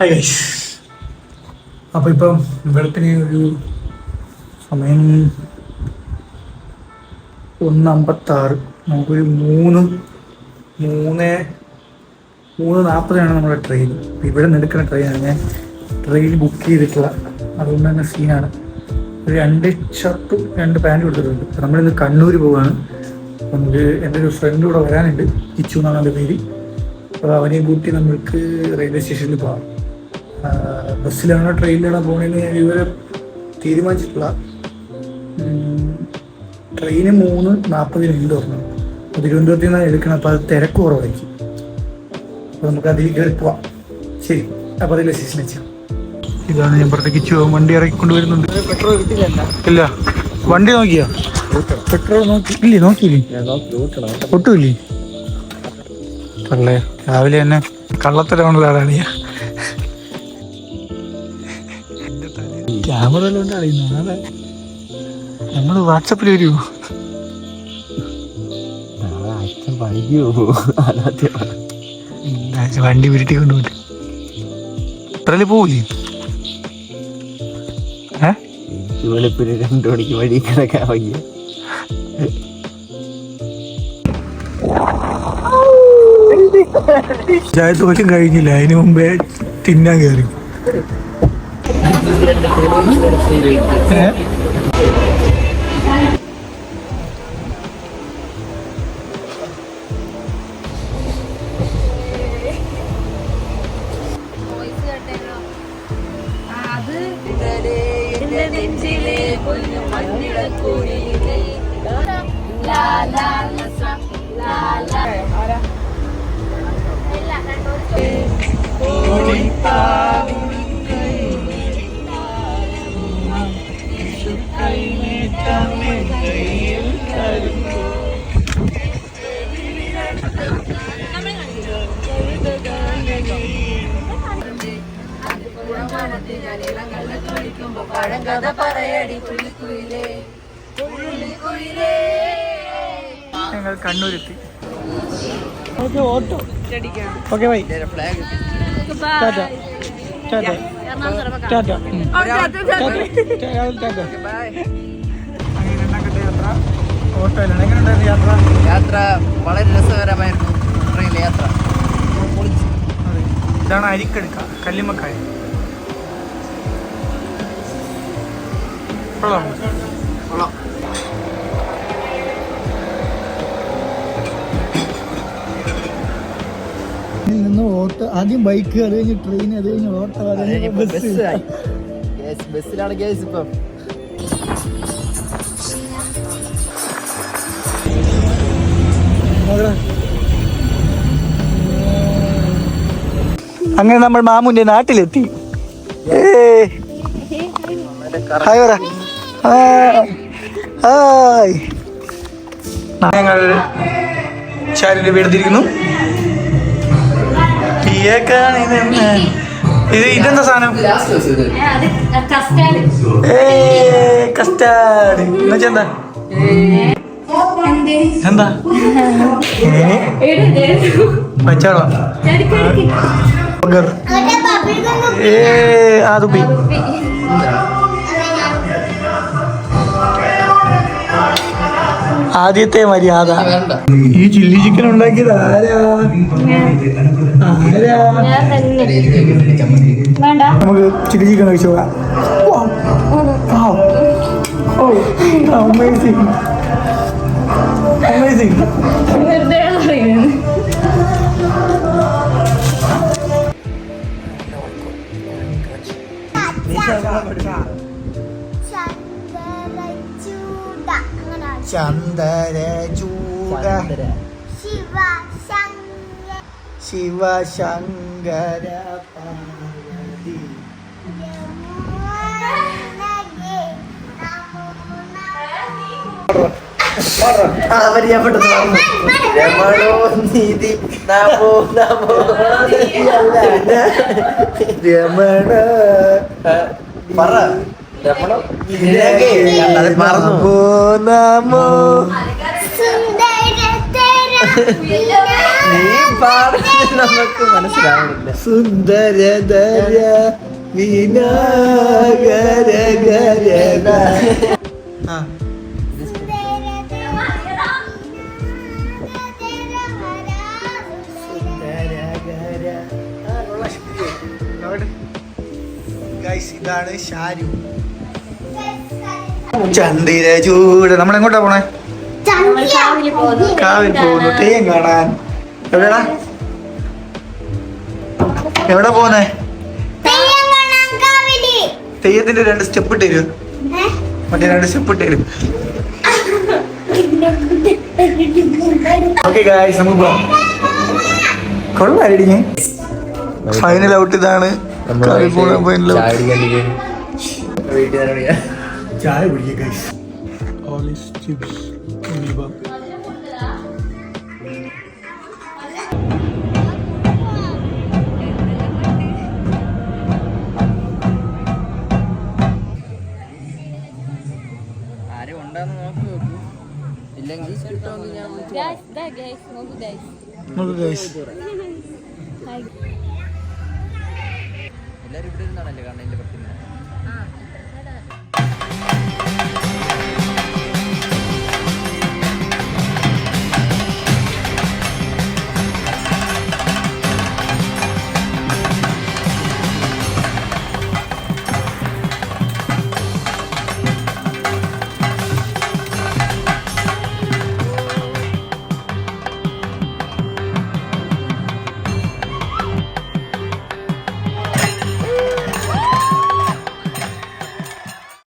Hi guys അപ്പോൾ ഇപ്പം വെളുപ്പിന് ഒരു സമയം ഒന്ന് അമ്പത്താറ് നമുക്കൊരു മൂന്ന് മൂന്ന് മൂന്ന് നാൽപ്പതിനാണ് നമ്മുടെ ട്രെയിൻ. ഇവിടെ നിന്ന് എടുക്കുന്ന ട്രെയിനാണ്. ഞാൻ ട്രെയിൻ ബുക്ക് ചെയ്തിട്ടുള്ള. അതുകൊണ്ട് തന്നെ സീനാണ് ഒരു രണ്ട് ഷർട്ടും രണ്ട് പാന്റും എടുത്തിട്ടുണ്ട്. നമ്മളിന്ന് കണ്ണൂർ പോവാണ്. നമുക്ക് എന്റെ ഒരു ഫ്രണ്ട് കൂടെ വരാനുണ്ട്. കിച്ചു എന്നാണ് എന്റെ പേര്. അപ്പോൾ അവനെയും കൂട്ടി നമ്മൾക്ക് റെയിൽവേ സ്റ്റേഷനിൽ പോകാം ബസ്സിലാണോ ട്രെയിനിലാണോ പോകണമെന്ന് ഞാൻ ഇതുവരെ തീരുമാനിച്ചിട്ടില്ല. ഉം, ട്രെയിന് മൂന്ന് നാൽപ്പതിനുണ്ട് പറഞ്ഞു അപ്പോൾ തിരുവനന്തപുരത്ത് നിന്നാണ് എടുക്കണം. അപ്പോൾ അത് തിരക്ക് കുറവായിരിക്കും. അപ്പോൾ നമുക്ക് അതിൽ കയറി പോവാം. ശരി അപ്പോൾ അതിൽ സ്റ്റേഷൻ വെച്ചാൽ ഇതാണ് ഞാൻ പുറത്തേക്ക് ചോ വണ്ടി ഇറക്കി കൊണ്ടുവരുന്നുണ്ട് പെട്രോൾ കിട്ടില്ല ഇല്ല. വണ്ടി നോക്കിയോ? പെട്രോൾ നോക്കി. ഇല്ലേ നോക്കിയില്ലേ? ഞാൻ ഒട്ടുമില്ലേ? പള്ളേ. രാവിലെ തന്നെ കള്ളത്തരമാണല്ലോ ആളാളിയ ക്യാമറ നാളെ നമ്മൾ വാട്സപ്പിൽ വരുമോ നാളെ അച്ഛൻ വൈകിയോ? വണ്ടി ഉരുട്ടി കൊണ്ടുപോയി എത്രയിൽ പോവില്ലേ വെളുപ്പിന് രണ്ടു മണിക്ക് വഴി കിടക്കാൻ വയ്യ. പഞ്ചായത്ത് പോലും കഴിഞ്ഞില്ല. അതിന് മുമ്പേ തിന്നാൻ കയറി. നെഞ്ചിലെ പൊന്നു മഞ്ഞിടക്കൂടിയിലെ ലാ ലാ പഴങ്കഥ പറയടി പുള്ളിക്കുയിലേ പുള്ളിക്കുയിലേ ഞങ്ങൾ കണ്ണൂരെത്തി. Auto. Okay bye. Tata. Tata. Tata. Tata ഓട്ടോയിലാണ് എങ്ങനെയുണ്ടായിരുന്നു യാത്ര? യാത്ര വളരെ രസകരമായിരുന്നു. ട്രെയിനിലെ യാത്ര. ഇതാണ് അരിക്കെടുക്ക കല്ലിമക്കായ കൊള്ളാമോ നിന്ന് ഓട്ടോ ആദ്യം ബൈക്ക് അത് കഴിഞ്ഞ് ട്രെയിൻ അത് കഴിഞ്ഞ് ഓട്ടോ അത് കഴിഞ്ഞ് ബസ് ബസ്സിലാണ് കേസ് ഇപ്പം. അങ്ങനെ നമ്മൾ മാമുന്റെ നാട്ടിലെത്തി. ഏയ്. ഹായ് പറ. ഹായ്. ഞങ്ങൾ ചാരിന്റെ വീടുന്നു ഇത് ഇത് ഇതെന്താ സാധനം? അത് കസ്റ്റാർഡ്. ഏ കസ്റ്റാർഡ് എന്നുവെച്ചാ എന്താ? എന്തേ എന്താ ഏ ആ തുപ്പി ആദ്യത്തെ മര്യാദ. ഈ ചില്ലി ചിക്കൻ ഉണ്ടാക്കിയത് ആരാ? നമുക്ക് ചില്ലി ചിക്കൻ കഴിച്ചു അമേസിങ് അമേസിങ് വെറുതെ പറയുന്നത് ചന്ദര ചൂട ശിവശങ്കര പാർവതി രമണോ നീതി നമോ. നമോ രമണ പറ. നീ പാടുന്നത് നമുക്ക് മനസ്സിലാവുന്നില്ല. സുന്ദരധര ആ. ഇതാണ് ഷാരു. ചന്ദിര ചൂട് നമ്മൾ എങ്ങോട്ടാ പോണേ പോകുന്നു. കാവിൽ പോകുന്നു. തെയ്യം കാണാൻ. എവിടെടാ? എവിടെ പോന്നേ? തെയ്യത്തിന്റെ രണ്ട് സ്റ്റെപ്പ് ഇട്ട് തരും. മറ്റേ രണ്ട് സ്റ്റെപ്പ് ഇട്ട് തരും. ഓക്കെ ഗായ്സ് നമുക്ക് പോവാം. കൊള്ളായിരിക്കും ഫൈനൽ ഔട്ട് ഇതാണ്. കാവിൽ പോണ ഫൈനൽ ചായ കുടിക്കുക ഗൈസ് ഹോളിസ് ചിപ്സ് Hi. എല്ലാരും ഇവിടെ ഇരുന്നാണല്ലേ കാണാൻ എന്റെ പറ്റുന്നത് Thank you.